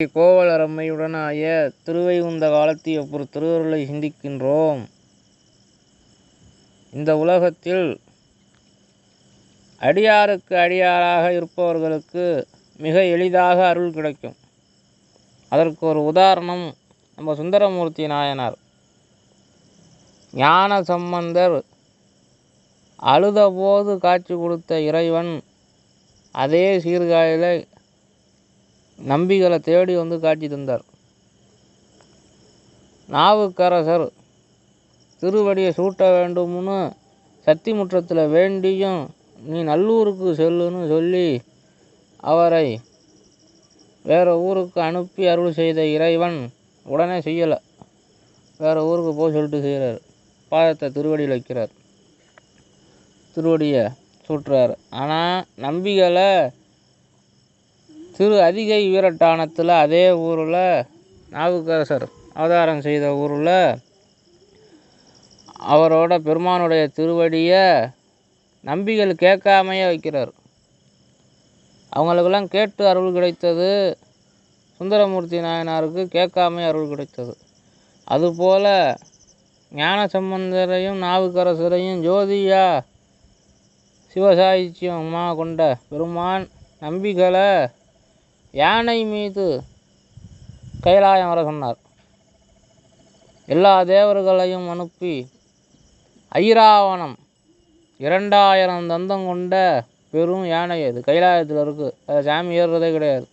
கோவலரம்மையுடனாய திருவைகுந்த காலத்தியப்பர் திருவருளை சிந்திக்கின்றோம். இந்த உலகத்தில் அடியாருக்கு அடியாராக இருப்பவர்களுக்கு மிக எளிதாக அருள் கிடைக்கும். அதற்கு ஒரு உதாரணம் நம்ம சுந்தரமூர்த்தி நாயனார். ஞான சம்பந்தர் அழுதபோது காட்சி கொடுத்த இறைவன் அதே சீர்காழியில் நம்பிகளை தேடி வந்து காட்சி தந்தார். நாவுக்கரசர் திருவடியை சூட்ட வேண்டும்னு சத்திமுற்றத்தில் வேண்டியும் நீ நல்லூருக்கு செல்லுன்னு சொல்லி அவரை வேறு ஊருக்கு அனுப்பி அருள் செய்த இறைவன் உடனே செய்யலை. வேறு ஊருக்கு போக சொல்லிட்டு செய்கிறார் பாதத்தை திருவடியில் வைக்கிறார். திருவடியை சூட்டுறார். ஆனால் நம்பிகளை திரு அதிகை வீரட்டானத்தில் அதே ஊரில் நாவுக்கரசர் அவதாரம் செய்த ஊரில் அவரோட பெருமானுடைய திருவடியை நம்பிகள் கேட்காமையே வைக்கிறார். அவங்களுக்கெல்லாம் கேட்டு அருள் கிடைத்தது சுந்தரமூர்த்தி நாயனாருக்கு கேட்காமே அருள் கிடைத்தது. அதுபோல் ஞான சம்பந்தரையும் நாவுக்கரசரையும் ஜோதியா சிவசாகித்யமாக கொண்ட பெருமான் நம்பிகளை யானை மீது கைலாயம் வர சொன்னார். எல்லா தேவர்களையும் அனுப்பி ஐராவணம் இரண்டாயிரம் தந்தம் கொண்ட பெரும் யானை அது. கைலாயத்தில் இருக்குது அதை சாமி ஏறுறதே கிடையாது.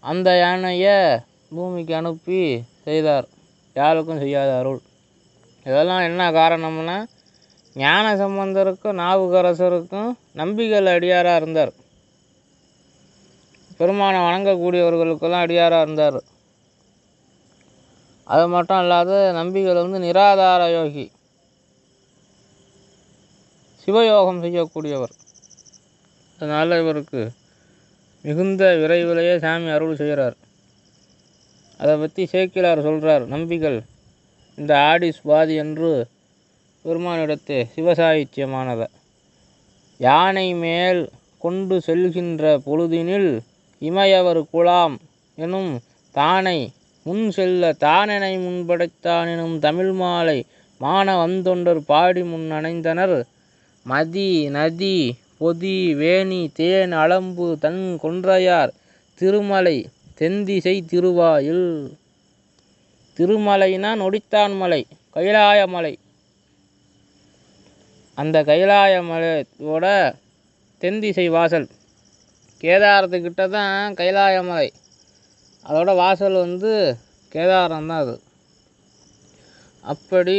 அந்த யானையை பூமிக்கு அனுப்பி செய்தார். யாருக்கும் செய்யாத அருள். இதெல்லாம் என்ன காரணம்னா ஞான சம்பந்தருக்கும் நாவுக்கரசருக்கும் நம்பிகள் அடியாராக இருந்தார். பெருமானை வணங்கக்கூடியவர்களுக்கெல்லாம் அடியாராக இருந்தார். அது மட்டும் இல்லாத நம்பிகள் வந்து நிராதார யோகி. சிவயோகம் செய்யக்கூடியவர். அதனால் இவருக்கு மிகுந்த விரைவிலேயே சாமி அருள் செய்கிறார் அதை பற்றி சேக்கிலார் சொல்கிறார் நம்பிகள் இந்த ஆடிஸ் சுவாதி என்று பெருமானிடத்தே சிவசாகித்யமானதை யானை மேல் கொண்டு செல்கின்ற பொழுதினில் இமையவர் குலாம் எனும் தானை முன் செல்ல தானெனை முன்படைத்தான் எனும் தமிழ் மாலை மான வந்தொண்டர் பாடி முன் அணைந்தனர். மதி நதி பொதி வேணி தேன் அளம்பு தன் கொன்றையார் திருமலை தென்திசை திருவாயில். திருமலைனா நொடித்தான் மலை கைலாய மலை. அந்த கைலாய மலையோட தென்திசை வாசல். கேதாரத்துக்கிட்ட தான் கைலாயமலை. அதோட வாசல் வந்து கேதாரம் தான் அது. அப்படி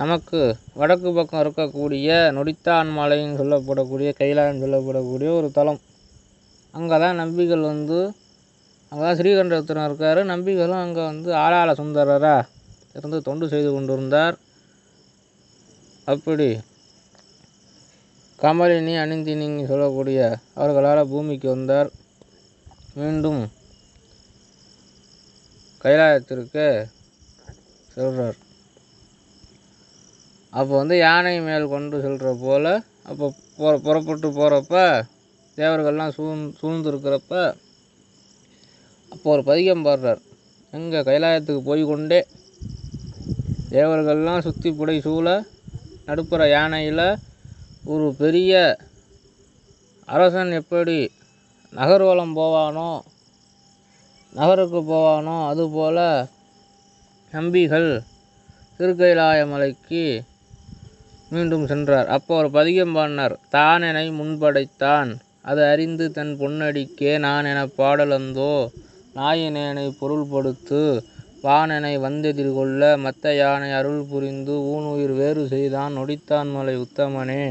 நமக்கு வடக்கு பக்கம் இருக்கக்கூடிய நொடித்தான் மலைன்னு சொல்லப்படக்கூடிய கைலாயம் சொல்லப்படக்கூடிய ஒரு தலம். அங்கே தான் நம்பிகள் வந்து அங்கே தான் ஸ்ரீகண்டத்தினர் இருக்கார். நம்பிகளும் அங்கே வந்து ஆளாள சுந்தரராக இருந்து தொண்டு செய்து கொண்டிருந்தார். அப்படி கமலினி அனிந்தினின்னு சொல்லக்கூடிய அவர்களால் பூமிக்கு வந்தார் மீண்டும் கைலாயத்திற்கு செல்றார். அப்போ வந்து யானை மேல் கொண்டு செல்கிற போல் அப்போ புற புறப்பட்டு போகிறப்ப தேவர்கள்லாம் சூழ் சூழ்ந்துருக்கிறப்ப அப்போ ஒரு பதிகம் பாடுறார். எங்கே கைலாயத்துக்கு போய் கொண்டே தேவர்கள்லாம் சுற்றி புடை சூழ நடுப்புற யானையில் ஒரு பெரிய அரசன் எப்படி நகர்வலம் போவானோ நகருக்கு போவானோ அதுபோல் நம்பிகள் திருக்கைலாய மலைக்கு மீண்டும் சென்றார். அப்போ ஒரு பதிகம் பாடினார் தானெனை முன்படைத்தான் அது அறிந்து தன் பொன்னடிக்கே நான் என பாடலந்தோ நாயினேனை பொருள்படுத்து வானெனை வந்தெதிர்கொள்ள மத்த யானை அருள் புரிந்து ஊனுயிர் வேறு செய்தான் நொடித்தான் மலை உத்தமனே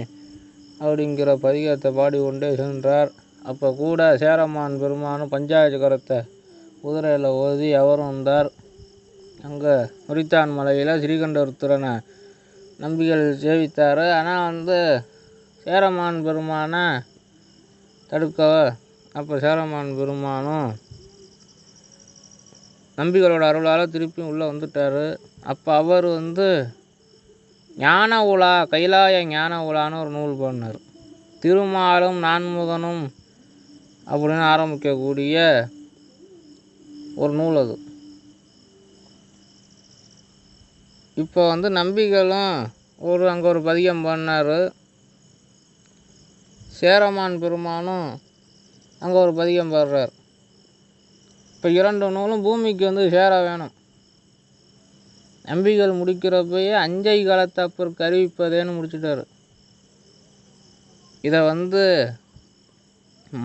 அப்படிங்கிற பதிகத்தை பாடிக்கொண்டே சென்றார். அப்போ கூட சேரமான் பெருமானும் பஞ்சாயத்து குதிரையில் ஓதி அவரும் வந்தார். அங்கே முரித்தான் மலையில் ஸ்ரீகண்டருத்திரனை நம்பிகள் சேவித்தார். ஆனால் வந்து சேரமான் பெருமானை தடுக்க அப்போ சேரமான் பெருமானும் நம்பிகளோட அருளால் திருப்பியும் உள்ளே வந்துட்டார். அப்போ அவர் வந்து ஞான உலா கைலாய ஞான உலான்னு ஒரு நூல் பண்ணார் திருமாலும் நான்முகனும் அப்படின்னு ஆரம்பிக்கக்கூடிய ஒரு நூல் அது. இப்போ வந்து நம்பிகளும் ஒரு அங்கே ஒரு பதிகம் பண்ணார் சேரமான் பெருமானும் அங்கே ஒரு பதிகம் பாடுறார். இப்போ இரண்டு நூலும் பூமிக்கு வந்து சேர வேணும். நம்பிகள் முடிக்கிறப்பயே அஞ்சை காலத்தப்பர் கருவிப்பதேன்னு முடிச்சுட்டாரு. இதை வந்து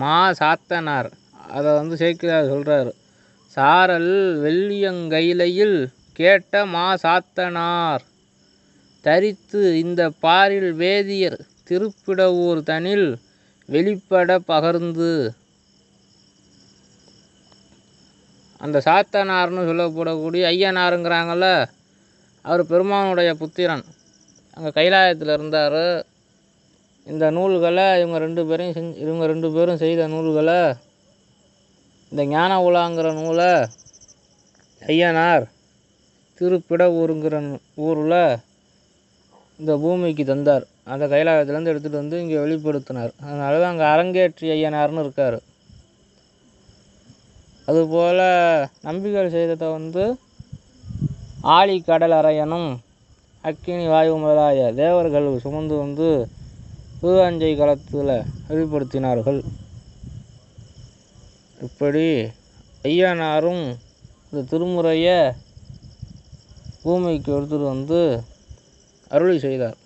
மா சாத்தனார் அதை வந்து சேர்க்கிறார் சொல்கிறாரு சாரல் வெள்ளியங்கைலையில் கேட்ட மா சாத்தனார் தரித்து இந்த பாரில் வேதியர் திருப்பிடவூர் தனில் வெளிப்பட பகர்ந்து. அந்த சாத்தனார்னு சொல்லப்படக்கூடிய ஐயனாருங்கிறாங்கள அவர் பெருமானுடைய புத்திரன். அங்கே கைலாயத்தில் இருந்தார். இந்த நூல்களை இவங்க ரெண்டு பேரையும் செஞ்சு இவங்க ரெண்டு பேரும் செய்த நூல்களை இந்த ஞான உலாங்கிற நூலை ஐயனார் திருப்பிடவூருங்கிற ஊரில் இந்த பூமிக்கு தந்தார். அந்த கைலாயத்துலேருந்து எடுத்துகிட்டு வந்து இங்கே வெளிப்படுத்தினார். அதனால தான் அங்கே அரங்கேற்றி ஐயனார்னு இருக்கார். அதுபோல் நம்பிகள் செய்ததை வந்து ஆழி கடல் அரையனும் அக்கினி வாயு முதலாய தேவர்கள் சுமந்து வந்து திருவாஞ்சை களத்தில் வெளிப்படுத்தினார்கள் இப்படி ஐயனாரும் இந்த திருமுறையை பூமிக்கு எடுத்துகிட்டு வந்து அருளி செய்தார்.